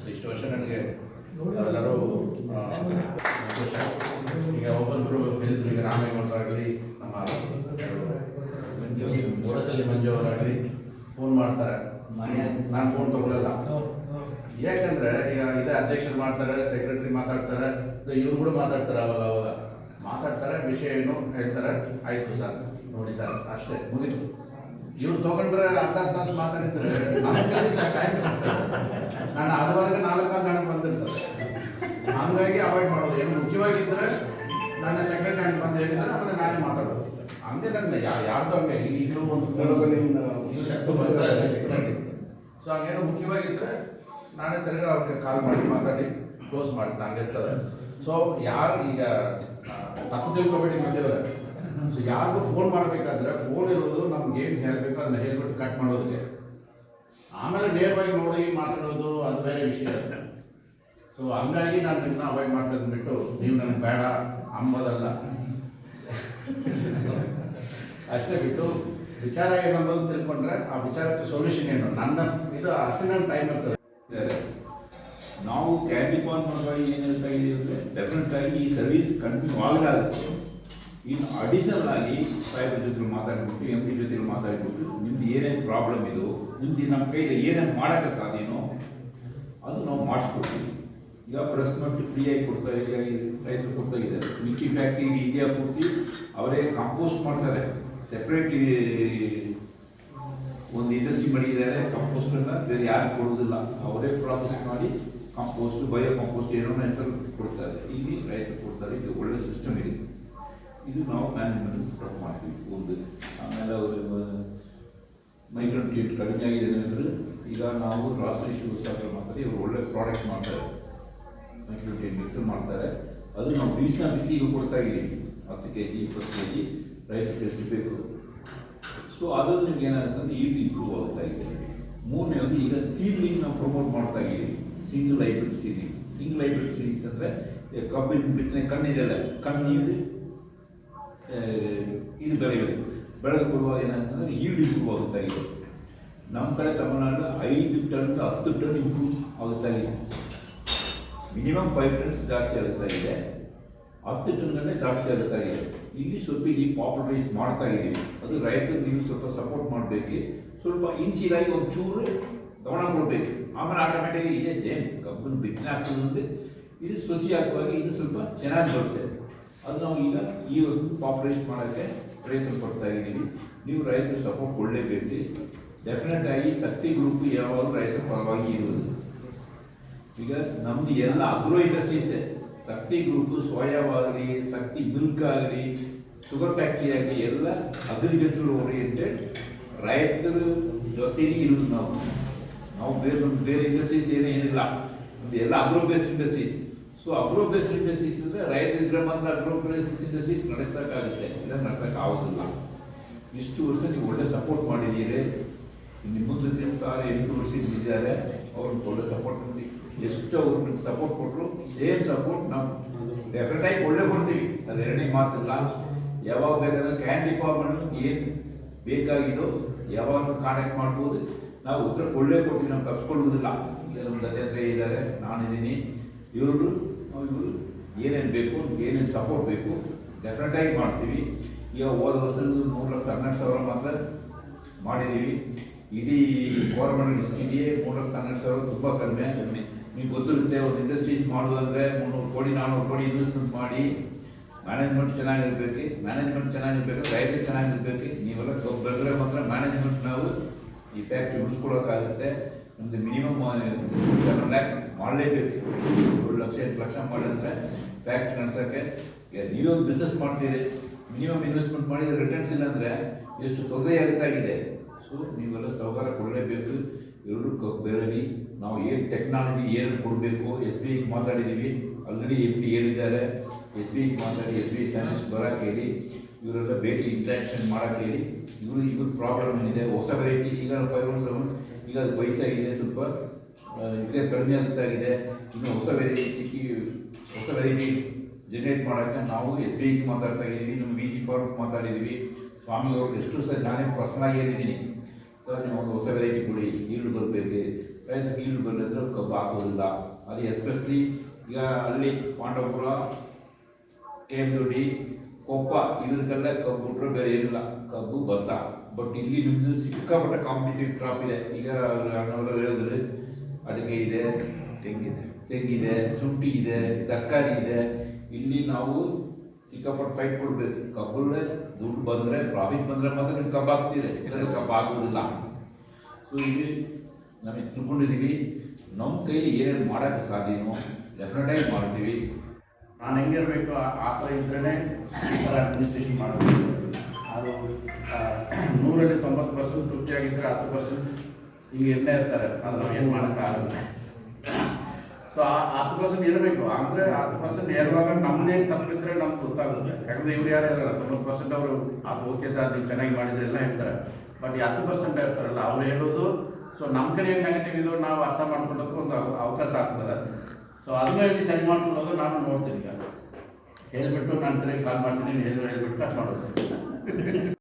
ಸೊ ಇಷ್ಟು ವರ್ಷ ನನಗೆ ಎಲ್ಲರೂ ಈಗ ಒಬ್ಬೊಬ್ಬರು ಹೇಳಿದ್ರು, ಈಗ ರಾಮೇಗೌಡರಾಗಲಿ ನಮ್ಮ ಓಡಕಲ್ಲಿ ಮಂಜು ಅವರಾಗಲಿ ಫೋನ್ ಮಾಡ್ತಾರೆ. ನಾನು ಫೋನ್ ತಗೊಳ್ಳಲ್ಲ ಯಾಕಂದ್ರೆ ಈಗ ಇದೇ ಅಧ್ಯಕ್ಷರು ಮಾಡ್ತಾರೆ ಸೆಕ್ರೆಟರಿ ಮಾತಾಡ್ತಾರೆ ಇವ್ರು ಕೂಡ ಮಾತಾಡ್ತಾರೆ ಅವಾಗ ಅವಾಗ. ಮಾತಾಡ್ತಾರೆ ವಿಷಯ ಏನು ಹೇಳ್ತಾರೆ ಆಯ್ತು ಸರ್ ನೋಡಿ ಸರ್ ಅಷ್ಟೇ ಮುಗಿತು. ಇವ್ರು ತಗೊಂಡ್ರೆ ಅರ್ಧ ತಾಸು ಮಾತಾಡಿದ್ರೆ ಟೈಮ್ ನಾನು ಅದುವರೆಗೆ ನಾಲ್ಕು ನನಗೆ ಬಂದಿರ್ತದೆ ಹಂಗಾಗಿ ಅವಾಯ್ಡ್ ಮಾಡೋದು. ಏನು ಮುಖ್ಯವಾಗಿದ್ದರೆ ನನ್ನ ಸೆಕ್ರೆಟರಿ ಹ್ಯಾಂಡ್ ಬಂದು ಹೇಳಿದ್ರೆ ಆಮೇಲೆ ನಾನೇ ಮಾತಾಡೋದು. ಹಂಗೆ ನನ್ನ ಯಾವ ಯಾರ್ದು ಹಂಗೆ ಈಗಲೂ ಒಂದು ಸೊ ಹಂಗೇನು ಮುಖ್ಯವಾಗಿದ್ದರೆ ನಾನೇ ತಿರ್ಗಿ ಅವ್ರಿಗೆ ಕಾಲ್ ಮಾಡಿ ಮಾತಾಡಿ ಕ್ಲೋಸ್ ಮಾಡಿ ನಂಗೆ ಇರ್ತದೆ ಸೊ ಯಾರು ಈಗ ತಪ್ಪು ತಿಳ್ಕೊಬೇಡಿ ಮಧ್ಯವ್ರೆ ಸೊ ಯಾರಿಗೂ ಫೋನ್ ಮಾಡಬೇಕಾದ್ರೆ ಫೋನ್ ಇರೋದು ನಮ್ಗೆ ಏನು ಹೇಳಬೇಕು ಅದನ್ನ ಹೇಳ್ಬಿಟ್ಟು ಕಟ್ ಮಾಡೋದಕ್ಕೆ. ಆಮೇಲೆ ನೇರವಾಗಿ ನೋಡಿ ಮಾತಾಡೋದು ಅದು ಬೇರೆ ವಿಷಯ. ಸೊ ಹಂಗಾಗಿ ನಾನು ನಿಮ್ಮನ್ನ ಅವಾಯ್ಡ್ ಮಾಡ್ತಾ ಬಿಟ್ಟು, ನೀವು ನನಗೆ ಬೇಡ, ಅಂಬೋದಲ್ಲ. ಅಷ್ಟೇ ಬಿಟ್ಟು, ವಿಚಾರ ಏನನ್ನೋದು ತಿಳ್ಕೊಂಡ್ರೆ ಆ ವಿಚಾರಕ್ಕೆ ಸೊಲ್ಯೂಷನ್ ಏನು? ನನ್ನ, ಇದು ಅಷ್ಟೇ ನನ್ನ ಟೈಮ್ ಇರ್ತದೆ. ನಾವು ಕ್ಯಾಬಿಕಾನ್ ಮಾಡುವಾಗ ಏನು ಹೇಳ್ತಾ ಇದೀವಿ ಅಂದರೆ ಡೆಫಿನೆಟ್ ಆಗಿ ಈ ಸರ್ವಿಸ್ ಕಂಟಿನ್ಯೂ ಆಗಲಾಗುತ್ತೆ ಇನ್ನು ಅಡಿಷನಲ್ ಆಗಿ ಸಾಹೇಬ್ರ ಜೊತೆ ಮಾತಾಡಿಬಿಟ್ಟು ಎಂ ಪಿ ಜೊತೆ ಮಾತಾಡಿಬಿಟ್ಟು ನಿಮ್ದು ಏನೇನು ಪ್ರಾಬ್ಲಮ್ ಇದು ನಿಮ್ದು ನಮ್ಮ ಕೈಲಿ ಏನೇನು ಮಾಡೋಕ್ಕೆ ಸಾಧ್ಯನೋ ಅದು ನಾವು ಮಾಡಿಸ್ಕೊಡ್ತೀವಿ ಈಗ ಪ್ರೆಸ್ ಮಟ್ಟು ಫ್ರೀಯಾಗಿ ಕೊಡ್ತಾ ಇದೆ ರೈತರು ಕೊಡ್ತಾ ಇದ್ದಾರೆ ಮಿಕ್ಕಿ ಫ್ಯಾಕ್ಟ್ರಿ ಇಂಡಿಯಾ ಪೂರ್ತಿ ಅವರೇ ಕಾಂಪೋಸ್ಟ್ ಮಾಡ್ತಾರೆ ಸೆಪ್ರೇಟ್ ಒಂದು ಇಂಡಸ್ಟ್ರಿ ಮಾಡಿದ್ದಾರೆ ಕಂಪೋಸ್ಟ್ ಅನ್ನ ಬೇರೆ ಯಾರು ಕೊಡೋದಿಲ್ಲ ಅವರೇ ಪ್ರಾಸೆಸ್ ಮಾಡಿ ಕಂಪೋಸ್ಟ್ ಬಯೋ ಕಂಪೋಸ್ಟ್ ಏನೋ ಹೆಸರು ಕೊಡ್ತಾರೆ. ಇಲ್ಲಿ ರೈತರು ಕೊಡ್ತಾರೆ, ಇದು ಒಳ್ಳೆ ಸಿಸ್ಟಮ್ ಇದೆ. ಇದು ನಾವು ಮ್ಯಾನೇಜ್ಮೆಂಟ್ ಮಾಡ್ತೀವಿ. ಒಂದು, ಆಮೇಲೆ ಅವರು ಮೈಗ್ರೆಂಟ್ ರೇಟ್ ಕಡಿಮೆ ಆಗಿದೆ ಅಂದರೆ ಈಗ ನಾವು ಗ್ರಾಸರಿ ಶೂಸ್ ಅಂತ ಮಾಡ್ತಾರೆ ಇವರು ಒಳ್ಳೆ ಪ್ರಾಡಕ್ಟ್ ಮಾಡ್ತಾರೆ. ಮೈಗ್ರೆಂಟ್ ರೇಟ್ ಮಿಕ್ಸರ್ ಮಾಡ್ತಾರೆ. ಅದು ನಾವು ಬೀಸಿನ ಈಗ ಕೊಡ್ತಾ ಇದ್ದೀವಿ ಹತ್ತು ಕೆ ಜಿ ಇಪ್ಪತ್ತು ಕೆ ಜಿ ರೈತರಿಗೆ ಎಷ್ಟು ಬೇಕು? ಸೊ ಅದು ನಿಮ್ಗೆ ಏನಾಗುತ್ತೆ ಅಂದ್ರೆ ಈಲ್ಡ್ ಇಂಪ್ರೂವ್ ಆಗ್ತಾ ಇದೆ ಮೂರನೇದು ಈಗ ಸೀಲಿಂಗ್ ನಾವು ಪ್ರಮೋಟ್ ಮಾಡ್ತಾ ಇದ್ದೀವಿ single hybrid seedlings single hybrid seedlings ಅಂದರೆ ಕಬ್ಬಿನ ಬಿತ್ತನೆ ಕಣ್ಣಿದೆಯಲ್ಲ ಕಣ್ಣೀರು ಇದು ಬೆಳೆಗಳು ಬೆಳೆದು ಏನಾಗುತ್ತೆ ಏನಾಗ್ತಂದ್ರೆ ಈಲ್ಡ್ ಇಂಪ್ರೂವ್ ಆಗುತ್ತಾಗಿದೆ ನಮ್ಮ ಕಡೆ ತಮಿಳ್ನಾಡು ಐದು ಟನ್ ಹತ್ತು ton improve ಆಗುತ್ತಾಗಿದೆ minimum five tons ಜಾಸ್ತಿ ಆಗುತ್ತಾ ಇದೆ ಹತ್ತು ಟನ್ಗಳೇ ಜಾಸ್ತಿ ಆಗುತ್ತಾ ಇದೆ ಇಲ್ಲಿ ಸ್ವಲ್ಪ ಇಲ್ಲಿ ಪಾಪ್ಯುಲರೈಸ್ ಮಾಡ್ತಾ ಇದ್ದೀವಿ. ಅದು ರೈತರು ನೀವು ಸ್ವಲ್ಪ ಸಪೋರ್ಟ್ ಮಾಡಬೇಕು. ಸ್ವಲ್ಪ ಇನ್ಸಿಲಾಗಿ ಒಂದು ಚೂರು ಗಮನ ಕೊಡಬೇಕು. ಆಮೇಲೆ ಆಟೋಮೆಟಿಕ್ ಇದೆ ಸೇಮ್ ಕಬ್ಬನ್ನು ಬಿತ್ತನೆ ಅಂದ್ರೆ ಇದು ಸೊಸಿ ಹಾಕುವಾಗ ಇದು ಸ್ವಲ್ಪ ಚೆನ್ನಾಗಿ ಬರುತ್ತೆ. ಅದು ನಾವು ಈಗ ಈ ವಸ್ತು ಪಾಪ್ಯುಲರೈಸ್ ಮಾಡೋಕ್ಕೆ ಪ್ರಯತ್ನ ಪಡ್ತಾ ಇದ್ದೀವಿ. ನೀವು ರೈತರು ಸಪೋರ್ಟ್ ಕೊಡಲೇಬೇಕು. ಡೆಫಿನೆಟ್ ಆಗಿ ಶಕ್ತಿ ಗ್ರೂಪ್ ಯಾವಾಗಲೂ ರೈತರ ಪರವಾಗಿ ಇರುವುದು. ಈಗ ನಮ್ದು ಎಲ್ಲ ಅಗ್ರೋ ಇಂಡಸ್ಟ್ರೀಸ್ ಶಕ್ತಿ ಗ್ರೂಪ್ ಆಗಲಿ ಶಕ್ತಿ ಮಿಲ್ಕ್ ಆಗಲಿ ಶುಗರ್ ಫ್ಯಾಕ್ಟ್ರಿ ಆಗಲಿ ಎಲ್ಲ ಅಗ್ರಿಕಲ್ಚರ್ ಓರಿಯೆಂಟೆಡ್ ರೈತರು ಜೊತೆಗೆ ಇರೋದು ನಾವು. ನಾವು ಬೇರೆ ಬೇರೆ ಇಂಡಸ್ಟ್ರೀಸ್ ಏನೇ ಏನಿಲ್ಲ ನಮ್ದು ಎಲ್ಲ agro industries so agro based industries ಅಂದರೆ ರೈತರಿದ್ರೆ ಮಾತ್ರ ಅಗ್ರೋ ಬೇಸ್ಡ್ ಇಂಡಸ್ಟ್ರೀಸ್ ನಡೆಸೋಕ್ಕಾಗುತ್ತೆ, ಇಲ್ಲ ನಡೆಸೋಕ್ಕಾಗೋದಿಲ್ಲ ಇಷ್ಟು ವರ್ಷ ನೀವು ಒಳ್ಳೆ ಸಪೋರ್ಟ್ ಮಾಡಿದ್ದೀರಿ. ನಿಮ್ಮ ಮುಂದೆ ಸಾರ್ ಎಂಟು ವರ್ಷ ಇದ್ದಾರೆ ಅವ್ರನ್ನ ಒಳ್ಳೆ ಸಪೋರ್ಟ್ ಮಾಡಿ ಎಷ್ಟು ಅವ್ರು ಸಪೋರ್ಟ್ ಕೊಟ್ಟರು ಸೇಮ್ ಸಪೋರ್ಟ್ ನಾವು. ಡೆಫಿನೆಟ್ ಒಳ್ಳೆ ಕೊಡ್ತೀವಿ. ಅದು ಎರಡನೇ ಮಾತಿಲ್ಲ. ಯಾವಾಗ ಬೇಕಾದ್ರೆ ಕ್ಯಾನ್ ಡಿಪಾರ್ಟ್ಮೆಂಟ್ ಏನು ಬೇಕಾಗಿದೋ ಯಾವಾಗ ಕಾಂಟ್ಯಾಕ್ಟ್ ಮಾಡ್ಬೋದು. ನಾವು ಉತ್ತರ ಒಳ್ಳೆ ಕೊಡ್ತೀವಿ, ನಾವು ತಪ್ಪಿಸ್ಕೊಳ್ಳುವುದಿಲ್ಲ ಕೆಲವೊಂದು ದತ್ತಾತ್ರೇಯ ಇದ್ದಾರೆ ನಾನಿದ್ದೀನಿ ಇವರು ಇವರು ಏನೇನು ಬೇಕು, ಏನೇನು ಸಪೋರ್ಟ್ ಬೇಕು ಡೆಫಿನೆಟ್ ಆಗಿ ಮಾಡ್ತೀವಿ. ಈಗ ಹೋದ ವರ್ಷದ ಮೂರು ಲಕ್ಷ, ಹನ್ನೆರಡು ಸಾವಿರ ಮಾತ್ರ ಮಾಡಿದ್ದೀವಿ. ಇಡೀ ಗೌರ್ಮೆಂಟ್ ಡಿಸ್ಟ್ರಿಕ್ಟಿಗೆ ಮೂರು ಲಕ್ಷ, ಹನ್ನೆರಡು ಸಾವಿರ ತುಂಬ ಕಡಿಮೆ ಕಡಿಮೆ ನೀವು ಗೊತ್ತಿರುತ್ತೆ, ಒಂದು ಇಂಡಸ್ಟ್ರೀಸ್ ಮಾಡೋದಂದ್ರೆ ಮುನ್ನೂರು ಕೋಟಿ ನಾನ್ನೂರು ಕೋಟಿ ಇನ್ವೆಸ್ಟ್ಮೆಂಟ್ ಮಾಡಿ ಮ್ಯಾನೇಜ್ಮೆಂಟ್ ಚೆನ್ನಾಗಿರ್ಬೇಕು ಮ್ಯಾನೇಜ್ಮೆಂಟ್ ಚೆನ್ನಾಗಿರ್ಬೇಕು ರೈತರು ಚೆನ್ನಾಗಿರ್ಬೇಕು. ನೀವೆಲ್ಲ ಬರೆದ್ರೆ ಮಾತ್ರ ಮ್ಯಾನೇಜ್ಮೆಂಟ್ ನಾವು ಈ ಫ್ಯಾಕ್ಟ್ರಿ ಉಳಿಸ್ಕೊಳಕ್ಕಾಗುತ್ತೆ. ಒಂದು ಮಿನಿಮಮ್ ಸೆವೆನ್ ಲ್ಯಾಕ್ಸ್ ಮಾಡಲೇಬೇಕು. ಏಳು ಲಕ್ಷ, ಎಂಟು ಲಕ್ಷ ಮಾಡಿದ್ರೆ ಫ್ಯಾಕ್ಟ್ರಿ ನಡೆಸೋಕ್ಕೆ. ನೀವೊಂದು ಬಿಸ್ನೆಸ್ ಮಾಡ್ತೀರಿ ಮಿನಿಮಮ್ ಇನ್ವೆಸ್ಟ್ಮೆಂಟ್ ಮಾಡಿ ರಿಟರ್ನ್ಸ್ ಇಲ್ಲ ಅಂದರೆ ಎಷ್ಟು ತೊಂದರೆ ಆಗುತ್ತಾಗಿದೆ. ಸೊ ನೀವೆಲ್ಲ ಸಹಕಾರ ಕೊಡಲೇಬೇಕು. ಎಲ್ಲರೂ ಬೇರೆ ನಾವು ಏನು ಟೆಕ್ನಾಲಜಿ ಏನು ಕೊಡಬೇಕು? ಎಸ್ ಬಿ ಐಗೆ ಮಾತಾಡಿದ್ದೀವಿ ಆಲ್ರೆಡಿ ಎಂ ಪಿ ಹೇಳಿದ್ದಾರೆ. ಎಸ್ ಬಿ ಮಾತಾಡಿ ಎಸ್ ಬಿ ಐ ಸೈನ್ಸ್ ಬರೋಕ್ಕೆ ಹೇಳಿ ಇವರೆಲ್ಲ ಭೇಟಿ ಇಂಟ್ರಾಕ್ಷನ್ ಮಾಡೋಕ್ಕೆ ಹೇಳಿ, ಇವರು ಇವ್ರ ಪ್ರಾಬ್ಲಮ್ ಏನಿದೆ? ಹೊಸ ವೆರೈಟಿ ಈಗ ಫೈವ್ ಒನ್ ಸೆವೆನ್ ಈಗ ಅದು ವಯಸ್ಸಾಗಿದೆ ಸ್ವಲ್ಪ. ಈಗ ಕಡಿಮೆ ಆಗ್ತಾಗಿದೆ ಇನ್ನು ಹೊಸ ವೆರೈಟಿ ಹೊಸ ವೆರೈಟಿ ಜನರೇಟ್ ಮಾಡೋಕ್ಕೆ ನಾವು ಎಸ್ ಬಿ ಐಗೆ ಮಾತಾಡ್ತಾ ಇದ್ದೀವಿ ನಮ್ಮ ಬಿ ಜಿ ಫಾರ್ಮ್ ಮಾತಾಡಿದ್ದೀವಿ ಸ್ವಾಮಿ ಅವರು ಎಷ್ಟು ಸರ್ ನಾನೇ ಪರ್ಸನಾಗಿ ಹೇಳಿದ್ದೀನಿ. ಸರ್ ಒಂದು ಹೊಸ ವೆರೈಟಿ ಕೊಡಿ. ಈರುಳ್ಳಿ ಬರಬೇಕು ರೈತರಿಗೆ ಈಲ್ಡ್ ಬರಲಿದ್ರೆ ಕಬ್ಬು ಹಾಕೋದಿಲ್ಲ ಅದು ಎಸ್ಪೆಷಲಿ ಈಗ ಅಲ್ಲಿ ಪಾಂಡವಪುರ ಕೆ ಎಂ ದೊಡ್ಡಿ ಕೊಪ್ಪ ಇದಕ್ಕೆಲ್ಲ ಕಬ್ಬು ಬಿಟ್ರೆ ಬೇರೆ ಏನಿಲ್ಲ ಕಬ್ಬು ಭತ್ತ ಬಟ್ ಇಲ್ಲಿ ನಿಮ್ಮದು ಸಿಕ್ಕಾಪಟ್ಟೆ ಕಾಂಪಿಟೇಟಿವ್ ಕ್ರಾಪ್ ಇದೆ ಈಗ ಅಣ್ಣವರು ಹೇಳಿದ್ರೆ ಅಡಿಕೆ ಇದೆ ತೆಂಗಿದೆ ತೆಂಗಿದೆ ಶುಂಠಿ ಇದೆ ತರಕಾರಿ ಇದೆ ಇಲ್ಲಿ ನಾವು ಸಿಕ್ಕಾಪಟ್ಟೆ ಫೈಟ್ ಕೊಡ್ಬೇಕು ಕಬ್ಬಲ್ಲೇ ದುಡ್ಡು ಬಂದರೆ ಪ್ರಾಫಿಟ್ ಬಂದರೆ ಮಾತ್ರ ನೀವು ಕಬ್ಬು ಹಾಕ್ತೀರಿ ಇಲ್ಲದ್ರೆ ಕಬ್ಬು ಆಗೋದಿಲ್ಲ ಸೊ ಇಲ್ಲಿ ನಮಗೆ ತಿಳ್ಕೊಂಡಿದ್ದೀವಿ ನಮ್ಮ ಕೈಲಿ ಏನೇನು ಮಾಡೋಕ್ಕೆ ಸಾಧ್ಯನೋ ಡೆಫಿನೆಟಾಗಿ ಮಾಡ್ತೀವಿ. ನಾನು ಹೆಂಗಿರಬೇಕು ಆ ಥರ ಇದ್ರೇ ಈ ಥರ ಅಡ್ಮಿನಿಸ್ಟ್ರೇಷನ್ ಮಾಡಬೇಕು. ಅದು ನೂರಲ್ಲಿ ತೊಂಬತ್ತು ಪರ್ಸೆಂಟ್ ತೃಪ್ತಿಯಾಗಿದ್ದರೆ ಹತ್ತು ಪರ್ಸೆಂಟ್ ಈಗ ಎಣ್ಣೆ ಇರ್ತಾರೆ. ಅದು ನಾವು ಏನು ಮಾಡೋಕ್ಕಾಗಲ್ಲ ಸೊ ಆ ಹತ್ತು ಪರ್ಸೆಂಟ್ ಇರಬೇಕು. ಅಂದರೆ ಹತ್ತು ಪರ್ಸೆಂಟ್ ಹೇಳುವಾಗ ನಮ್ದೇನು ತಪ್ಪಿದ್ರೆ ನಮ್ಗೆ ಗೊತ್ತಾಗುತ್ತೆ. ಯಾಕಂದರೆ ಇವ್ರು ಯಾರು ಇರಲ್ಲ. ತೊಂಬತ್ತು ಪರ್ಸೆಂಟ್ ಅವರು, ಅದು ಓಕೆ ಸರ್ ನೀವು ಚೆನ್ನಾಗಿ ಮಾಡಿದ್ರೆಲ್ಲ ಹೇಳ್ತಾರೆ. ಬಟ್ ಈ ಹತ್ತು ಪರ್ಸೆಂಟ್ ಇರ್ತಾರಲ್ಲ ಅವ್ರು ಹೇಳೋದು ಸೊ ನಮ್ಮ ಕಡೆ ಏನು ನೆಗೆಟಿವ್ ಇದು? ನಾವು ಅರ್ಥ ಮಾಡ್ಕೊಳ್ಳೋಕೆ ಒಂದು ಅವ- ಅವಕಾಶ ಆಗ್ತದೆ. ಸೊ ಅದನ್ನ ಇಲ್ಲಿ ಸರಿ ಮಾಡ್ಕೊಳ್ಳೋದು ನಾನು ನೋಡ್ತೀನಿ ಈಗ. ಹೇಳ್ಬಿಟ್ಟು ನಾನು ತಿರುಗಿ ಕಾಲ್ ಮಾಡ್ತೀನಿ ಹೇಳಿ ಹೇಳ್ಬಿಟ್ಟು ಕಟ್ ಮಾಡೋದು.